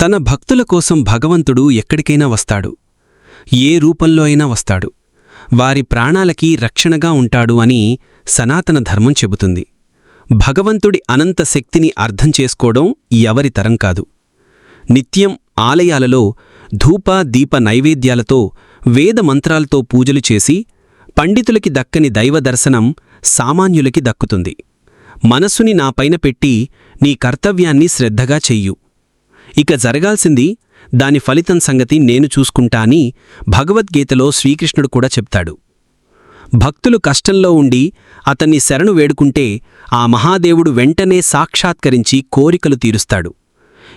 తన భక్తుల కోసం భగవంతుడు ఎక్కడికైనా వస్తాడు. ఏ రూపంలో అయినా వస్తాడు. వారి ప్రాణాలకి రక్షణగా ఉంటాడు అని సనాతన ధర్మం చెబుతుంది. భగవంతుడి అనంత శక్తిని అర్థం చేసుకోవడం ఎవరి తరం కాదు. నిత్యం ఆలయాలలో ధూప దీప నైవేద్యాలతో వేద మంత్రాలతో పూజలు చేసి పండితులకి దక్కని దైవ దర్శనం సామాన్యులకి దక్కుతుంది. మనస్సుని నాపైన పెట్టి నీ కర్తవ్యాన్ని శ్రద్ధగా చెయ్యు. ఇక జరగాల్సింది దాని ఫలితం సంగతి నేను చూసుకుంటా అని భగవద్గీతలో శ్రీకృష్ణుడు కూడా చెప్తాడు. భక్తులు కష్టంలో ఉండి అతన్ని శరణు వేడుకుంటే ఆ మహాదేవుడు వెంటనే సాక్షాత్కరించి కోరికలు తీరుస్తాడు.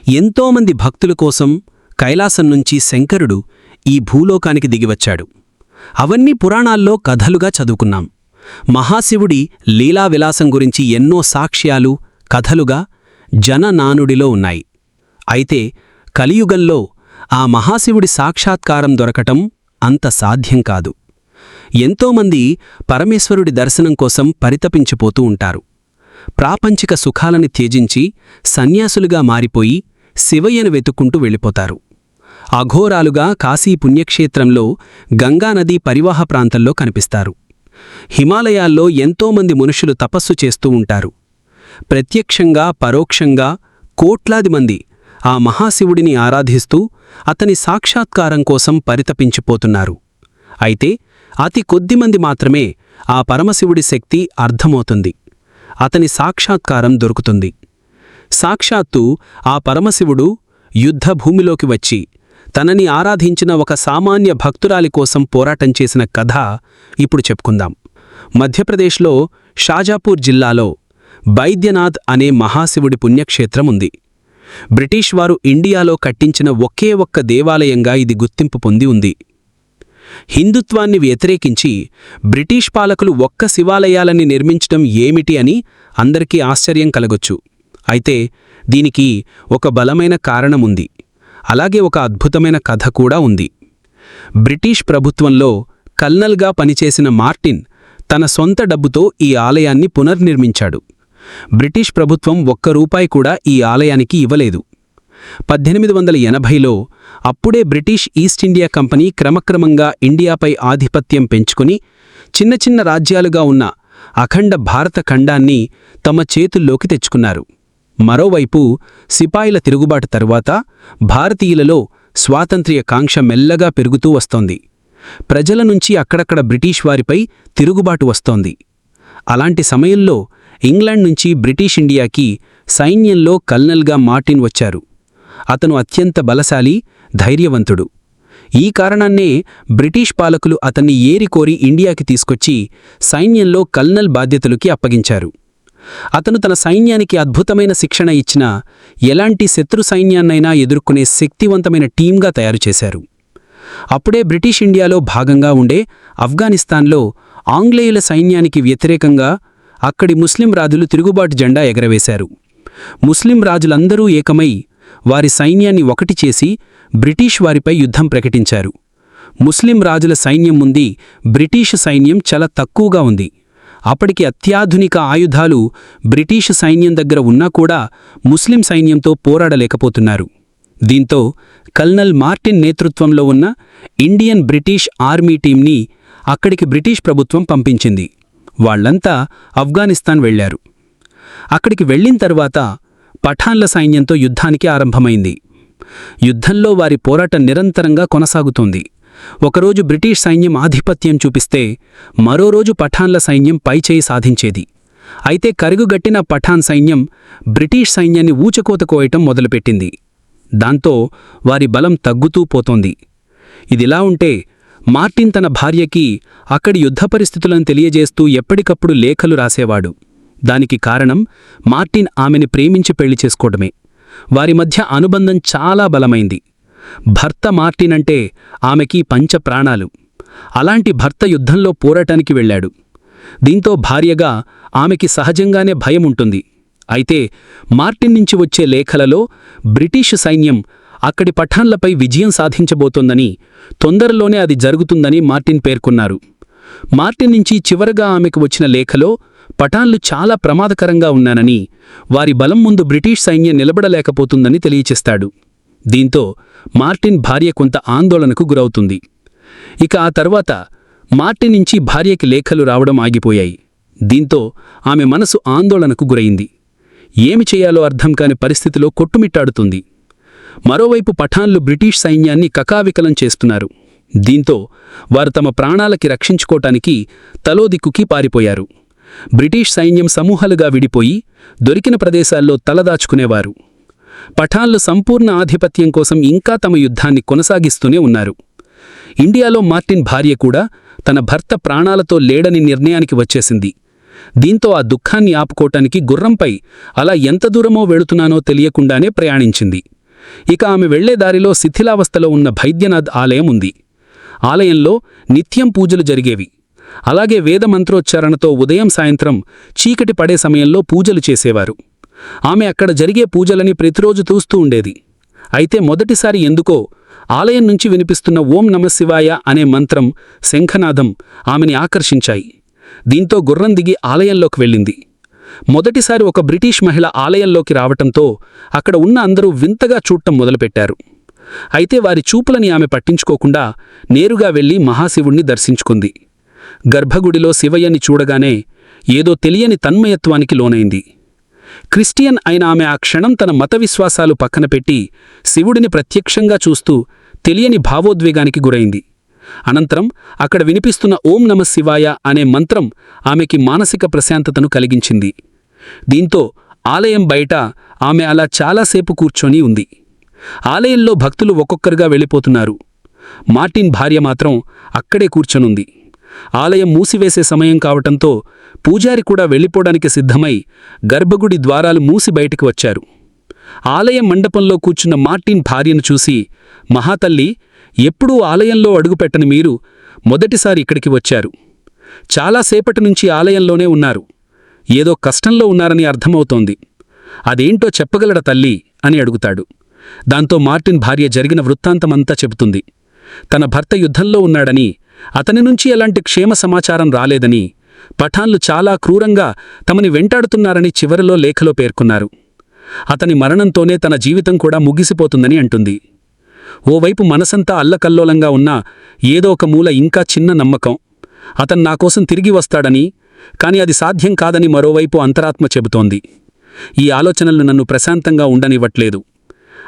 ఎంతోమంది భక్తుల కోసం కైలాసం నుంచి శంకరుడు ఈ భూలోకానికి దిగివచ్చాడు. అవన్నీ పురాణాల్లో కథలుగా చదువుకున్నాం. మహాశివుడి లీలా విలాసం గురించి ఎన్నో సాక్ష్యాలు కథలుగా జననానుడిలో ఉన్నాయి. అయితే కలియుగంలో ఆ మహాశివుడి సాక్షాత్కారం దొరకటం అంత సాధ్యం కాదు. ఎంతోమంది పరమేశ్వరుడి దర్శనం కోసం పరితపించిపోతూ ఉంటారు. ప్రాపంచిక సుఖాలని త్యజించి సన్యాసులుగా మారిపోయి శివయ్యను వెతుక్కుంటూ వెళ్ళిపోతారు. అఘోరాలుగా కాశీ పుణ్యక్షేత్రంలో గంగానదీ పరివాహ ప్రాంతంలో కనిపిస్తారు. హిమాలయాల్లో ఎంతోమంది మనుషులు తపస్సు చేస్తూ ఉంటారు. ప్రత్యక్షంగా పరోక్షంగా కోట్లాది మంది ఆ మహాశివుడిని ఆరాధిస్తూ అతని సాక్షాత్కారం కోసం పరితపించిపోతున్నారు. అయితే అతి కొద్దిమంది మాత్రమే ఆ పరమశివుడి శక్తి అర్థమవుతుంది. అతని సాక్షాత్కారం దొరుకుతుంది. సాక్షాత్తు ఆ పరమశివుడు యుద్ధభూమిలోకి వచ్చి తనని ఆరాధించిన ఒక సామాన్య భక్తురాలి కోసం పోరాటం చేసిన కథ ఇప్పుడు చెప్పుకుందాం. మధ్యప్రదేశ్లో షాజాపూర్ జిల్లాలో బైద్యనాథ్ అనే మహాశివుడి పుణ్యక్షేత్రం ఉంది బ్రిటిష్ వారు ఇండియాలో కట్టించిన ఒకే ఒక్క దేవాలయంగా ఇది గుర్తింపు పొంది ఉంది. హిందుత్వాన్ని వ్యతిరేకించి బ్రిటిష్ పాలకులు ఒక్క శివాలయాలని నిర్మించడం ఏమిటి అని అందరికీ ఆశ్చర్యం కలగొచ్చు. అయితే దీనికి ఒక బలమైన కారణముంది అలాగే ఒక అద్భుతమైన కథ కూడా ఉంది. బ్రిటిష్ ప్రభుత్వంలో కల్నల్గా పనిచేసిన మార్టిన్ తన సొంత డబ్బుతో ఈ ఆలయాన్ని పునర్నిర్మించాడు. బ్రిటిష్ ప్రభుత్వం ఒక్క రూపాయి కూడా ఈ ఆలయానికి ఇవ్వలేదు. పద్దెనిమిది వందల ఎనభైలో అప్పుడే బ్రిటిష్ ఈస్ట్ ఇండియా కంపెనీ క్రమక్రమంగా ఇండియాపై ఆధిపత్యం పెంచుకుని చిన్న చిన్న రాజ్యాలుగా ఉన్న అఖండ భారత ఖండాన్ని తమ చేతుల్లోకి తెచ్చుకున్నారు. మరోవైపు సిపాయిల తిరుగుబాటు తరువాత భారతీయులలో స్వాతంత్ర్య కాంక్ష మెల్లగా పెరుగుతూ వస్తోంది. ప్రజల నుంచి అక్కడక్కడ బ్రిటిష్ వారిపై తిరుగుబాటు వస్తోంది. అలాంటి సమయంలో ఇంగ్లాండ్ నుంచి బ్రిటిష్ ఇండియాకి సైన్యంలో కల్నల్గా మార్టిన్ వచ్చారు. అతను అత్యంత బలశాలి ధైర్యవంతుడు. ఈ కారణాన్నే బ్రిటిష్ పాలకులు అతన్ని ఏరికోరి ఇండియాకి తీసుకొచ్చి సైన్యంలో కల్నల్ బాధ్యతలకి అప్పగించారు. అతను తన సైన్యానికి అద్భుతమైన శిక్షణ ఇచ్చిన ఎలాంటి శత్రు సైన్యాన్నైనా ఎదుర్కొనే శక్తివంతమైన టీంగా తయారుచేశారు అప్పుడే బ్రిటిష్ ఇండియాలో భాగంగా ఉండే ఆఫ్ఘనిస్తాన్లో ఆంగ్లేయుల సైన్యానికి వ్యతిరేకంగా అక్కడి ముస్లిం రాజులు తిరుగుబాటు జెండా ఎగరవేశారు. ముస్లిం రాజులందరూ ఏకమై వారి సైన్యాన్ని ఒకటి చేసి బ్రిటిష్ వారిపై యుద్ధం ప్రకటించారు. ముస్లిం రాజుల సైన్యం ముందు బ్రిటిష్ సైన్యం చాలా తక్కువగా ఉంది. అప్పటికి అత్యాధునిక ఆయుధాలు బ్రిటిష్ సైన్యం దగ్గర ఉన్నా కూడా ముస్లిం సైన్యంతో పోరాడలేకపోతున్నారు. దీంతో కల్నల్ మార్టిన్ నేతృత్వంలో ఉన్న ఇండియన్ బ్రిటిష్ ఆర్మీ టీంని అక్కడికి బ్రిటిష్ ప్రభుత్వం పంపించింది. వాళ్ళంతా ఆఫ్ఘనిస్తాన్ వెళ్ళారు అక్కడికి వెళ్ళిన తర్వాత పఠాన్ల సైన్యంతో యుద్ధానికి ఆరంభమైంది. యుద్ధంలో వారి పోరాటం నిరంతరంగా కొనసాగుతోంది. ఒకరోజు బ్రిటిష్ సైన్యం ఆధిపత్యం చూపిస్తే మరో రోజు పఠాన్ల సైన్యం పైచేయి సాధించేది. అయితే కరుగుగట్టిన పఠాన్ సైన్యం బ్రిటిష్ సైన్యాన్ని ఊచకోత కోయటం మొదలుపెట్టింది. దాంతో వారి బలం తగ్గుతూ పోతోంది. ఇదిలా ఉంటే మార్టిన్ తన భార్యకి అక్కడి యుద్ధ పరిస్థితులను తెలియజేస్తూ ఎప్పటికప్పుడు లేఖలు రాసేవాడు. దానికి కారణం మార్టిన్ ఆమెని ప్రేమించి పెళ్ళి చేసుకోవడమే. వారి మధ్య అనుబంధం చాలా బలమైంది. భర్త మార్టిన్ అంటే ఆమెకి పంచ ప్రాణాలు. అలాంటి భర్త యుద్ధంలో పోరాటానికి వెళ్ళాడు. దీంతో భార్యగా ఆమెకి సహజంగానే భయం ఉంటుంది అయితే మార్టిన్ నుంచి వచ్చే లేఖలలో బ్రిటిష్ సైన్యం అక్కడి పఠాన్లపై విజయం సాధించబోతోందని తొందరలోనే అది జరుగుతుందని మార్టిన్ పేర్కొన్నారు. మార్టిన్ నుంచి చివరగా ఆమెకు వచ్చిన లేఖలో పఠాన్లు చాలా ప్రమాదకరంగా ఉన్నానని వారి బలం ముందు బ్రిటిష్ సైన్యం నిలబడలేకపోతుందని తెలియచేస్తాడు. దీంతో మార్టిన్ భార్య కొంత ఆందోళనకు గురవుతుంది. ఇక ఆ తర్వాత మార్టిన్ నుంచి భార్యకి లేఖలు రావడం ఆగిపోయాయి. దీంతో ఆమె మనసు ఆందోళనకు గురైంది. ఏమి చేయాలో అర్థం కాని పరిస్థితిలో కొట్టుమిట్టాడుతుంది. మరోవైపు పఠాన్లు బ్రిటిష్ సైన్యాన్ని కకావికలం చేస్తున్నారు. దీంతో వారు తమ ప్రాణాలకి రక్షించుకోటానికి తలోదిక్కుకి పారిపోయారు. బ్రిటిష్ సైన్యం సమూహాలుగా విడిపోయి దొరికిన ప్రదేశాల్లో తలదాచుకునేవారు. పఠాన్లు సంపూర్ణ ఆధిపత్యం కోసం ఇంకా తమ యుద్ధాన్ని కొనసాగిస్తూనే ఉన్నారు. ఇండియాలో మార్టిన్ భార్య కూడా తన భర్త ప్రాణాలతో లేడని నిర్ణయానికి వచ్చేసింది. దీంతో ఆ దుఃఖాన్ని ఆపుకోటానికి గుర్రంపై అలా ఎంత దూరమో వెళుతున్నానో తెలియకుండానే ప్రయాణించింది. ఇక ఆమె వెళ్ళే దారిలో శిథిలావస్థలో ఉన్న భైద్యనాథ్ ఆలయం ఉంది. ఆలయంలో నిత్యం పూజలు జరిగేవి. అలాగే వేదమంత్రోచ్చారణతో ఉదయం సాయంత్రం చీకటి పడే సమయంలో పూజలు చేసేవారు. ఆమె అక్కడ జరిగే పూజలని ప్రతిరోజు చూస్తూ ఉండేది. అయితే మొదటిసారి ఎందుకో ఆలయం నుంచి వినిపిస్తున్న ఓం నమశివాయ అనే మంత్రం శంఖనాదం ఆమెని ఆకర్షించాయి. దీంతో గుర్రం దిగి ఆలయంలోకి వెళ్ళింది. మొదటిసారి ఒక బ్రిటిష్ మహిళ ఆలయంలోకి రావటంతో అక్కడ ఉన్న అందరూ వింతగా చూడటం మొదలుపెట్టారు. అయితే వారి చూపులని ఆమె పట్టించుకోకుండా నేరుగా వెళ్ళి మహాశివుణ్ణి దర్శించుకుంది. గర్భగుడిలో శివయ్యని చూడగానే ఏదో తెలియని తన్మయత్వానికి లోనైంది. క్రిస్టియన్ అయిన ఆమె ఆ క్షణం తన మత విశ్వాసాలు పక్కన పెట్టి శివుడిని ప్రత్యక్షంగా చూస్తూ తెలియని భావోద్వేగానికి గురైంది. అనంతరం అక్కడ వినిపిస్తున్న ఓం నమ శివాయ అనే మంత్రం ఆమెకి మానసిక ప్రశాంతతను కలిగించింది. దీంతో ఆలయం బయట ఆమె అలా చాలాసేపు కూర్చొని ఉంది. ఆలయంలో భక్తులు ఒక్కొక్కరుగా వెళ్ళిపోతున్నారు. మార్టిన్ భార్య మాత్రం అక్కడే కూర్చొనుంది. ఆలయం మూసివేసే సమయం కావటంతో పూజారి కూడా వెళ్ళిపోవడానికి సిద్ధమై గర్భగుడి ద్వారాలు మూసి బయటికి వచ్చారు. ఆలయం మండపంలో కూర్చున్న మార్టిన్ భార్యను చూసి మహాతల్లి ఎప్పుడూ ఆలయంలో అడుగుపెట్టని మీరు మొదటిసారి ఇక్కడికి వచ్చారు. చాలాసేపటి నుంచి ఆలయంలోనే ఉన్నారు. ఏదో కష్టంలో ఉన్నారని అర్థమవుతోంది. అదేంటో చెప్పగలడ తల్లి? అని అడుగుతాడు. దాంతో మార్టిన్ భార్య జరిగిన వృత్తాంతమంతా చెబుతుంది. తన భర్త యుద్ధంలో ఉన్నాడని అతని నుంచి ఎలాంటి క్షేమ సమాచారం రాలేదని పఠాన్లు చాలా క్రూరంగా తమని వెంటాడుతున్నారని చివరిలో లేఖలో పేర్కొన్నారు. అతని మరణంతోనే తన జీవితం కూడా ముగిసిపోతుందని అంటుంది. ఓవైపు మనసంతా అల్లకల్లోలంగా ఉన్నా ఏదో ఒక మూల ఇంకా చిన్న నమ్మకం. అతను నాకోసం తిరిగి వస్తాడని కాని అది సాధ్యం కాదని మరోవైపు అంతరాత్మ చెబుతోంది. ఈ ఆలోచనలు నన్ను ప్రశాంతంగా ఉండనివ్వట్లేదు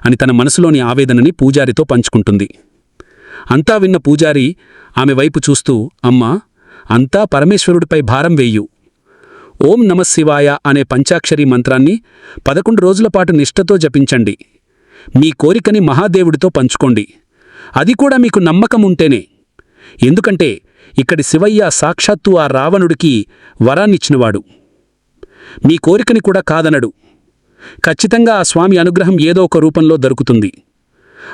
అని తన మనసులోని ఆవేదనని పూజారితో పంచుకుంటుంది. అంతా విన్న పూజారి ఆమె వైపు చూస్తూ అమ్మా అంతా పరమేశ్వరుడిపై భారం వేయు. ఓం నమశివాయ అనే పంచాక్షరీ మంత్రాన్ని పదకొండు రోజులపాటు నిష్ఠతో జపించండి. మీ కోరికని మహాదేవుడితో పంచుకోండి. అది కూడా మీకు నమ్మకం ఉంటేనే. ఎందుకంటే ఇక్కడి శివయ్య సాక్షాత్తు ఆ రావణుడికి వరాన్నిచ్చినవాడు. మీ కోరికని కూడా కాదనడు. ఖచ్చితంగా ఆ స్వామి అనుగ్రహం ఏదో ఒక రూపంలో దొరుకుతుంది.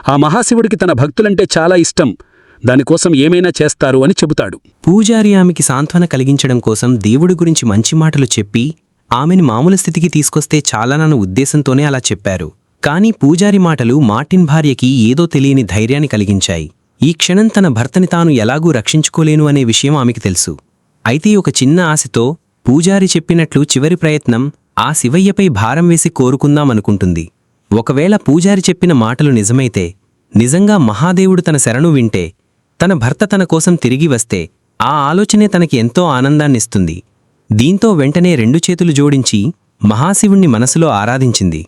ఆ మహాశివుడికి తన భక్తులంటే చాలా ఇష్టం. దానికోసం ఏమైనా చేస్తారు అని చెబుతాడు. పూజారి ఆమెకి సాంత్వన కలిగించడం కోసం దేవుడి గురించి మంచి మాటలు చెప్పి ఆమెని మామూలు స్థితికి తీసుకొస్తే చాలానన్న ఉద్దేశంతోనే అలా చెప్పారు. కానీ పూజారి మాటలు మార్టిన్ భార్యకి ఏదో తెలియని ధైర్యాన్ని కలిగించాయి. ఈ క్షణం తన భర్తని తాను ఎలాగూ రక్షించుకోలేను అనే విషయం ఆమెకి తెలుసు. అయితే ఒక చిన్న ఆశతో పూజారి చెప్పినట్లు చివరి ప్రయత్నం ఆ శివయ్యపై భారం వేసి కోరుకుందామనుకుంటుంది. ఒకవేళ పూజారి చెప్పిన మాటలు నిజమైతే నిజంగా మహాదేవుడు తన శరణు వింటే తన భర్త తన కోసం తిరిగి వస్తే ఆ ఆలోచనే తనకి ఎంతో ఆనందాన్నిస్తుంది. దీంతో వెంటనే రెండు చేతులు జోడించి మహాశివుణ్ణి మనసులో ఆరాధించింది.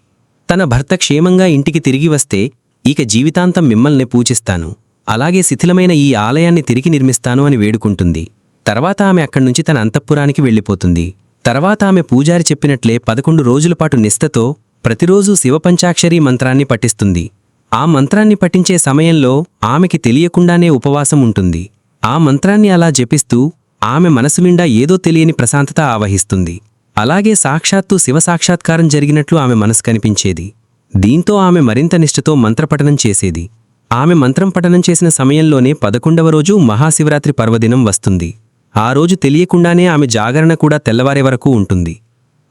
తన భర్త క్షేమంగా ఇంటికి తిరిగి వస్తే ఇక జీవితాంతం మిమ్మల్ని పూజిస్తాను. అలాగే శిథిలమైన ఈ ఆలయాన్ని తిరిగి నిర్మిస్తాను అని వేడుకుంటుంది. తర్వాత ఆమె అక్కడ్నుంచి తన అంతఃపురానికి వెళ్ళిపోతుంది. తర్వాత ఆమె పూజారి చెప్పినట్లే పదకొండు రోజులపాటు నిష్టతో ప్రతిరోజూ శివపంచాక్షరీ మంత్రాన్ని పఠిస్తుంది. ఆ మంత్రాన్ని పఠించే సమయంలో ఆమెకి తెలియకుండానే ఉపవాసం ఉంటుంది. ఆ మంత్రాన్ని అలా జపిస్తూ ఆమె మనసు నిండా ఏదో తెలియని ప్రశాంతత ఆవహిస్తుంది. అలాగే సాక్షాత్తు శివ సాక్షాత్కారం జరిగినట్లు ఆమె మనసు కనిపించేది. దీంతో ఆమె మరింత నిష్ఠతో మంత్రపఠనం చేసేది. ఆమె మంత్రం పఠనం చేసిన సమయంలోనే పదకొండవ రోజు మహాశివరాత్రి పర్వదినం వస్తుంది. ఆ రోజు తెలియకుండానే ఆమె జాగరణ కూడా తెల్లవారే వరకు ఉంటుంది.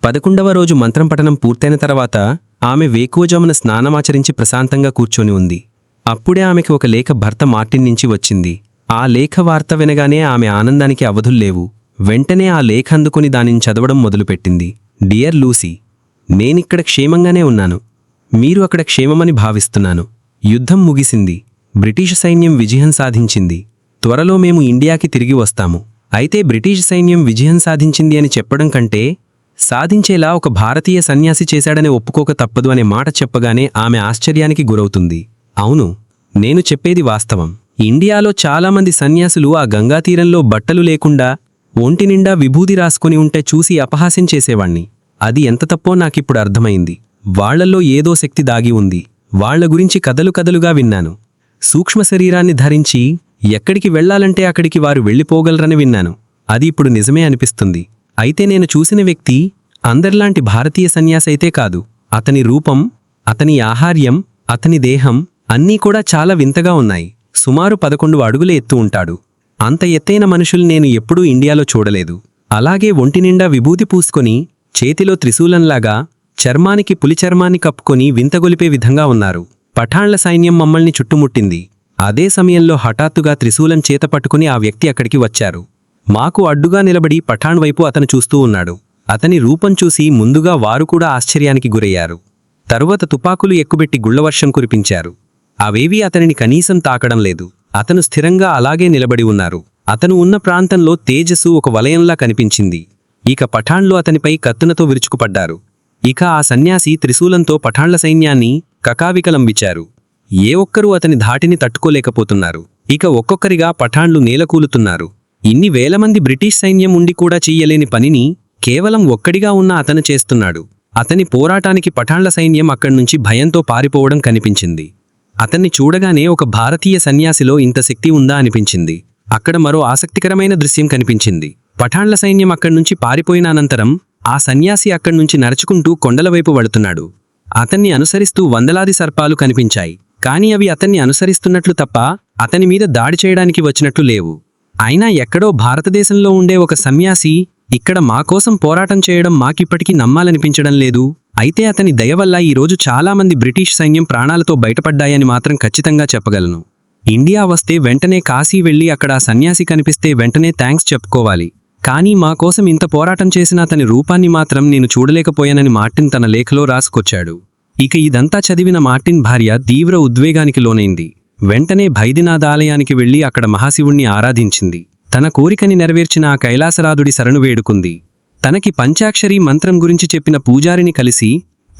పదకొండవ రోజు మంత్రం పఠనం పూర్తయిన తర్వాత ఆమె వేకువజామున స్నానమాచరించి ప్రశాంతంగా కూర్చొని ఉంది. అప్పుడే ఆమెకి ఒక లేఖ భర్త మార్టిన్ నుంచి వచ్చింది. ఆ లేఖ వార్త వినగానే ఆమె ఆనందానికి అవధుల్లేవు వెంటనే ఆ లేఖ అందుకుని దానిని చదవడం మొదలుపెట్టింది. డియర్ లూసీ నేనిక్కడ క్షేమంగానే ఉన్నాను. మీరు అక్కడ క్షేమమని భావిస్తున్నాను. యుద్ధం ముగిసింది. బ్రిటిష్ సైన్యం విజయం సాధించింది. త్వరలో మేము ఇండియాకి తిరిగి వస్తాము. అయితే బ్రిటిష్ సైన్యం విజయం సాధించింది అని చెప్పడం కంటే సాధించేలా ఒక భారతీయ సన్యాసి చేశాడని ఒప్పుకోక తప్పదు అనే మాట చెప్పగానే ఆమె ఆశ్చర్యానికి గురవుతుంది. అవును నేను చెప్పేది వాస్తవం. ఇండియాలో చాలామంది సన్యాసులు ఆ గంగాతీరంలో బట్టలు లేకుండా ఒంటి నిండా విభూది రాసుకుని ఉంటే చూసి అపహాస్యం చేసేవాణ్ణి. అది ఎంత తప్పో నాకిప్పుడు అర్థమైంది. వాళ్ళల్లో ఏదో శక్తి దాగి ఉంది. వాళ్ళ గురించి కథలు కథలుగా విన్నాను. సూక్ష్మ శరీరాన్ని ధరించి ఎక్కడికి వెళ్ళాలంటే అక్కడికి వారు వెళ్ళిపోగలరని విన్నాను. అది ఇప్పుడు నిజమే అనిపిస్తుంది. అయితే నేను చూసిన వ్యక్తి అందరిలాంటి భారతీయ సన్యాసైతే కాదు. అతని రూపం అతని ఆహార్యం అతని దేహం అన్నీ కూడా చాలా వింతగా ఉన్నాయి. సుమారు పదకొండు అడుగుల ఎత్తు ఉంటాడు. అంత ఎత్తైన మనుషులు నేను ఎప్పుడూ ఇండియాలో చూడలేదు. అలాగే ఒంటి నిండా విభూతి పూసుకొని చేతిలో త్రిశూలంలాగా చర్మానికి పులి చర్మాన్ని కప్పుకొని వింతగొలిపే విధంగా ఉన్నారు. పఠాణ్ల సైన్యం మమ్మల్ని చుట్టుముట్టింది. అదే సమయంలో హఠాత్తుగా త్రిశూలం చేత పట్టుకుని ఆ వ్యక్తి అక్కడికి వచ్చారు. మాకు అడ్డుగా నిలబడి పఠాణ్ వైపు అతను చూస్తూ ఉన్నాడు. అతని రూపం చూసి ముందుగా వారు కూడా ఆశ్చర్యానికి గురయ్యారు. తరువాత తుపాకులు ఎక్కుబెట్టి గుళ్ళవర్షం కురిపించారు. అవేవీ అతనిని కనీసం తాకడం లేదు. అతను స్థిరంగా అలాగే నిలబడి ఉన్నారు. అతను ఉన్న ప్రాంతంలో తేజస్సు ఒక వలయంలా కనిపించింది. ఇక పఠాన్లు అతనిపై కత్తునతో విరుచుకుపడ్డారు. ఇక ఆ సన్యాసి త్రిశూలంతో పఠాన్ల సైన్యాన్ని కకావికలంబిచారు. ఏ ఒక్కరూ అతని ధాటిని తట్టుకోలేకపోతున్నారు. ఇక ఒక్కొక్కరిగా పఠాండ్లు నేలకూలుతున్నారు. ఇన్ని వేల మంది బ్రిటిష్ సైన్యం ఉండి కూడా చెయ్యలేని పనిని కేవలం ఒక్కడిగా ఉన్న అతను చేస్తున్నాడు. అతని పోరాటానికి పఠాండ్ల సైన్యం అక్కడ్నుంచి భయంతో పారిపోవడం కనిపించింది. అతన్ని చూడగానే ఒక భారతీయ సన్యాసిలో ఇంత శక్తి ఉందా అనిపించింది. అక్కడ మరో ఆసక్తికరమైన దృశ్యం కనిపించింది. పఠాండ్ల సైన్యం అక్కడ్నుంచి పారిపోయిన అనంతరం ఆ సన్యాసి అక్కడ్నుంచి నడుచుకుంటూ కొండలవైపు వెళుతున్నాడు. అతన్ని అనుసరిస్తూ వందలాది సర్పాలు కనిపించాయి. కాని అవి అతన్ని అనుసరిస్తున్నట్లు తప్ప అతని మీద దాడి చేయడానికి వచ్చినట్లు లేవు. అయినా ఎక్కడో భారతదేశంలో ఉండే ఒక సన్యాసి ఇక్కడ మా కోసం పోరాటం చేయడం మాకిప్పటికీ నమ్మాలనిపించడం లేదు. అయితే అతని దయ వల్ల ఈరోజు చాలామంది బ్రిటిష్ సైన్యం ప్రాణాలతో బయటపడ్డాయని మాత్రం ఖచ్చితంగా చెప్పగలను. ఇండియా వస్తే వెంటనే కాశీ వెళ్ళి అక్కడ ఆ సన్యాసి కనిపిస్తే వెంటనే థ్యాంక్స్ చెప్పుకోవాలి. కానీ మా కోసం ఇంత పోరాటం చేసిన అతని రూపాన్ని మాత్రం నేను చూడలేకపోయానని మార్టిన్ తన లేఖలో రాసుకొచ్చాడు. ఇక ఇదంతా చదివిన మార్టిన్ భార్య తీవ్ర ఉద్వేగానికి లోనైంది. వెంటనే భైదినాథ ఆలయానికి వెళ్ళి అక్కడ మహాశివుణ్ణి ఆరాధించింది. తన కోరికని నెరవేర్చిన ఆ కైలాసరాధుడి శరణు వేడుకుంది. తనకి పంచాక్షరి మంత్రం గురించి చెప్పిన పూజారిని కలిసి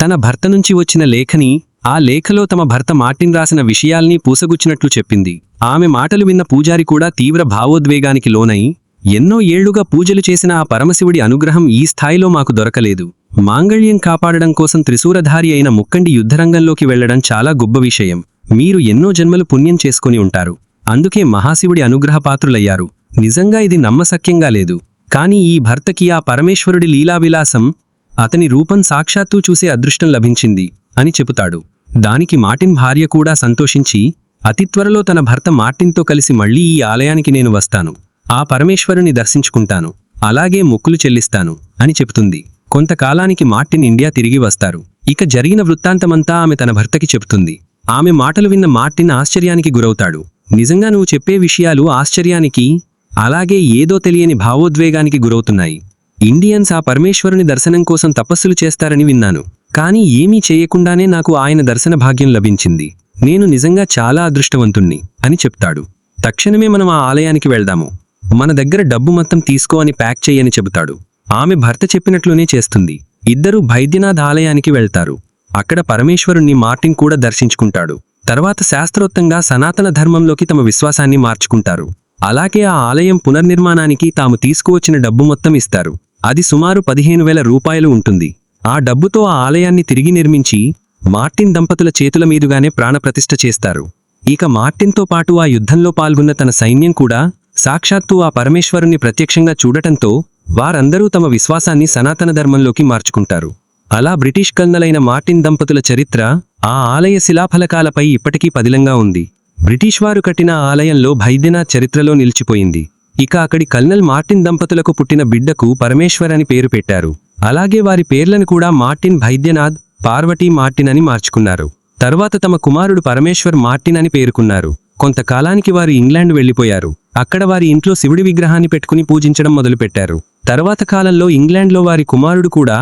తన భర్త నుంచి వచ్చిన లేఖని ఆ లేఖలో తమ భర్త మార్టిన్ రాసిన విషయాల్ని పూసగుచ్చినట్లు చెప్పింది. ఆమె మాటలు విన్న పూజారి కూడా తీవ్ర భావోద్వేగానికి లోనై ఎన్నో ఏళ్ళుగా పూజలు చేసిన ఆ పరమశివుడి అనుగ్రహం ఈ స్థాయిలో మాకు దొరకలేదు. మాంగళ్యం కాపాడడం కోసం త్రిశూరధారి అయిన ముక్కండి యుద్ధరంగంలోకి వెళ్ళడం చాలా గొప్ప విషయం. మీరు ఎన్నో జన్మలు పుణ్యం చేసుకుని ఉంటారు. అందుకే మహాశివుడి అనుగ్రహపాత్రులయ్యారు. నిజంగా ఇది నమ్మసక్యంగా లేదు. కాని ఈ భర్తకి ఆ పరమేశ్వరుడి లీలావిలాసం అతని రూపం సాక్షాత్తూ చూసే అదృష్టం లభించింది అని చెబుతాడు. దానికి మార్టిన్ భార్య కూడా సంతోషించి అతి త్వరలో తన భర్త మార్టిన్తో కలిసి మళ్ళీ ఈ ఆలయానికి నేను వస్తాను. ఆ పరమేశ్వరుని దర్శించుకుంటాను. అలాగే మొక్కులు చెల్లిస్తాను అని చెబుతుంది. కొంతకాలానికి మార్టిన్ ఇండియా తిరిగి వస్తారు. ఇక జరిగిన వృత్తాంతమంతా ఆమె తన భర్తకి చెబుతుంది. ఆమె మాటలు విన్న మార్టిన్ ఆశ్చర్యానికి గురవుతాడు. నిజంగా నువ్వు చెప్పే విషయాలు ఆశ్చర్యానికి అలాగే ఏదో తెలియని భావోద్వేగానికి గురవుతున్నాయి. ఇండియన్స్ ఆ పరమేశ్వరుని దర్శనం కోసం తపస్సులు చేస్తారని విన్నాను. కానీ ఏమీ చేయకుండానే నాకు ఆయన దర్శన భాగ్యం లభించింది. నేను నిజంగా చాలా అదృష్టవంతుణ్ణి అని చెప్తాడు. తక్షణమే మనం ఆ ఆలయానికి వెళ్దాము. మన దగ్గర డబ్బు మొత్తం తీసుకో అని ప్యాక్ చెయ్యని చెబుతాడు. ఆమె భర్త చెప్పినట్లునే చేస్తుంది. ఇద్దరూ బైద్యనాథ్ ఆలయానికి వెళ్తారు. అక్కడ పరమేశ్వరుణ్ణి మార్టిన్ కూడా దర్శించుకుంటాడు. తర్వాత శాస్త్రోక్తంగా సనాతన ధర్మంలోకి తమ విశ్వాసాన్ని మార్చుకుంటారు. అలాగే ఆ ఆలయం పునర్నిర్మాణానికి తాము తీసుకువచ్చిన డబ్బు మొత్తం ఇస్తారు. అది సుమారు పదిహేను వేల రూపాయలు ఉంటుంది. ఆ డబ్బుతో ఆ ఆలయాన్ని తిరిగి నిర్మించి మార్టిన్ దంపతుల చేతుల మీదుగానే ప్రాణప్రతిష్ఠ చేస్తారు. ఇక మార్టిన్తో పాటు ఆ యుద్ధంలో పాల్గొన్న తన సైన్యం కూడా సాక్షాత్తు ఆ పరమేశ్వరుని ప్రత్యక్షంగా చూడటంతో వారందరూ తమ విశ్వాసాన్ని సనాతన ధర్మంలోకి మార్చుకుంటారు. అలా బ్రిటిష్ కల్నలైన మార్టిన్ దంపతుల చరిత్ర ఆ ఆలయ శిలాఫలకాలపై ఇప్పటికీ పదిలంగా ఉంది. బ్రిటిష్ వారు కట్టిన ఆలయంలో భైద్యనాథ్ చరిత్రలో నిలిచిపోయింది. ఇక అక్కడి కల్నల్ మార్టిన్ దంపతులకు పుట్టిన బిడ్డకు పరమేశ్వర్ అని పేరు పెట్టారు. అలాగే వారి పేర్లను కూడా మార్టిన్ భైద్యనాథ్ పార్వతీ మార్టిన్ అని మార్చుకున్నారు. తర్వాత తమ కుమారుడు పరమేశ్వర్ మార్టిన్ అని పేర్కొన్నారు. కొంతకాలానికి వారు ఇంగ్లాండ్ వెళ్ళిపోయారు అక్కడ వారి ఇంట్లో శివుడి విగ్రహాన్ని పెట్టుకుని పూజించడం మొదలుపెట్టారు. తర్వాత కాలంలో ఇంగ్లాండ్లో వారి కుమారుడు కూడా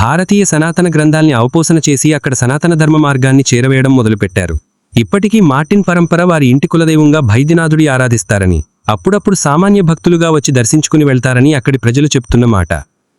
భారతీయ సనాతన గ్రంథాల్ని అవపోసన చేసి అక్కడ సనాతన ధర్మ మార్గాన్ని చేరవేయడం మొదలుపెట్టారు. ఇప్పటికీ మార్టిన్ పరంపర వారి ఇంటి కులదైవంగా భైద్యనాథుడి ఆరాధిస్తారని అప్పుడప్పుడు సామాన్య భక్తులుగా వచ్చి దర్శించుకుని వెళ్తారని అక్కడి ప్రజలు చెప్తున్న మాట.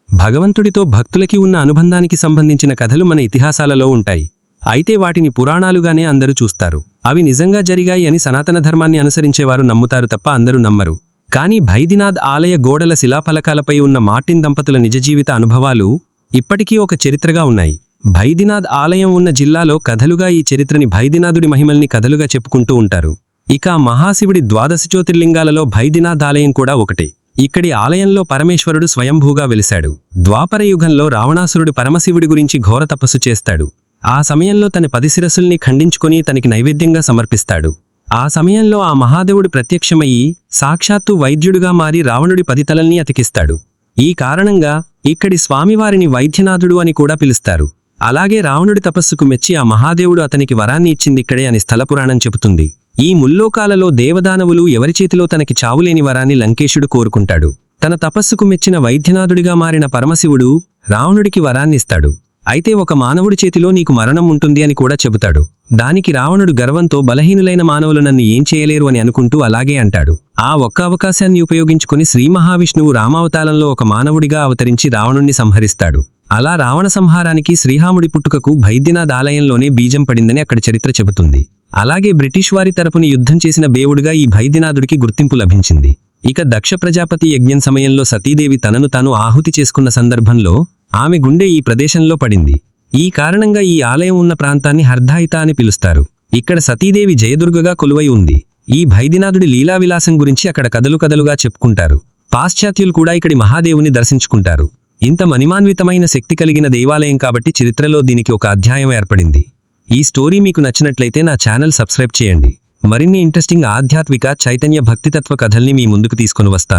భగవంతుడితో భక్తులకి ఉన్న అనుబంధానికి సంబంధించిన కథలు మన ఇతిహాసాలలో ఉంటాయి. అయితే వాటిని పురాణాలుగానే అందరూ చూస్తారు. అవి నిజంగా జరిగాయి అని సనాతన ధర్మాన్ని అనుసరించేవారు నమ్ముతారు తప్ప అందరూ నమ్మరు. కానీ భైదినాథ్ ఆలయ గోడల శిలాఫలకాలపై ఉన్న మార్టిన్ దంపతుల నిజ జీవిత అనుభవాలు ఇప్పటికీ ఒక చరిత్రగా ఉన్నాయి. భైదినాథ్ ఆలయం ఉన్న జిల్లాలో కథలుగా ఈ చరిత్రని భైదినాథుడి మహిమల్ని కథలుగా చెప్పుకుంటూ ఉంటారు. ఇక మహాశివుడి ద్వాదశ జ్యోతిర్లింగాలలో భైదినాథ్ ఆలయం కూడా ఒకటి. ఇక్కడి ఆలయంలో పరమేశ్వరుడు స్వయంభూగా వెలిశాడు. ద్వాపర యుగంలో రావణాసురుడు పరమశివుడి గురించి ఘోర తపస్సు చేస్తాడు. ఆ సమయంలో తన పది శిరస్సుల్ని ఖండించుకొని తనకి నైవేద్యంగా సమర్పిస్తాడు. ఆ సమయంలో ఆ మహాదేవుడు ప్రత్యక్షమయ్యి సాక్షాత్తు వైద్యుడుగా మారి రావణుడి పది తలల్ని అతికిస్తాడు. ఈ కారణంగా ఇక్కడి స్వామివారిని వైద్యనాథుడు అని కూడా పిలుస్తారు. అలాగే రావణుడి తపస్సుకు మెచ్చి ఆ మహాదేవుడు అతనికి వరాన్ని ఇచ్చింది ఇక్కడే అని స్థలపురాణం చెబుతుంది. ఈ ముల్లోకాలలో దేవదానవులు ఎవరి చేతిలో తనకి చావులేని వరాన్ని లంకేశుడు కోరుకుంటాడు. తన తపస్సుకు మెచ్చిన వైద్యనాథుడిగా మారిన పరమశివుడు రావణుడికి వరాన్నిస్తాడు. అయితే ఒక మానవుడి చేతిలో నీకు మరణం ఉంటుంది అని కూడా చెబుతాడు. దానికి రావణుడు గర్వంతో బలహీనులైన మానవులు నన్ను ఏం చేయలేరు అని అనుకుంటూ అలాగే అంటాడు. ఆ ఒక్క అవకాశాన్ని ఉపయోగించుకుని శ్రీ మహావిష్ణువు రామావతారంలో ఒక మానవుడిగా అవతరించి రావణుణ్ణి సంహరిస్తాడు. అలా రావణ సంహారానికి శ్రీహాముడి పుట్టుకకు భైద్యనాథ్ ఆలయంలోనే బీజం పడిందని అక్కడ చరిత్ర చెబుతుంది. అలాగే బ్రిటిష్ వారి తరపున యుద్ధం చేసిన బేవుడుగా ఈ భైద్యనాథుడికి గుర్తింపు లభించింది. ఇక దక్ష ప్రజాపతి యజ్ఞం సమయంలో సతీదేవి తనను తాను ఆహుతి చేసుకున్న సందర్భంలో ఆమె గుండె ఈ ప్రదేశంలో పడింది. ఈ కారణంగా ఈ ఆలయం ఉన్న ప్రాంతాన్ని హర్ధాయిత అని పిలుస్తారు. ఇక్కడ సతీదేవి జయదుర్గగా కొలువై ఉంది. ఈ భైదినాథుడి లీలావిలాసం గురించి అక్కడ కథలు కథలుగా చెప్పుకుంటారు. పాశ్చాత్యులు కూడా ఇక్కడి మహాదేవుని దర్శించుకుంటారు. ఇంత మణిమాన్వితమైన శక్తి కలిగిన దేవాలయం కాబట్టి చరిత్రలో దీనికి ఒక అధ్యాయం ఏర్పడింది. ఈ స్టోరీ మీకు నచ్చినట్లయితే నా ఛానల్ సబ్స్క్రైబ్ చేయండి. మరిన్ని ఇంట్రెస్టింగ్ ఆధ్యాత్మిక చైతన్య భక్తితత్వ కథల్ని మీ ముందుకు తీసుకొని వస్తాను.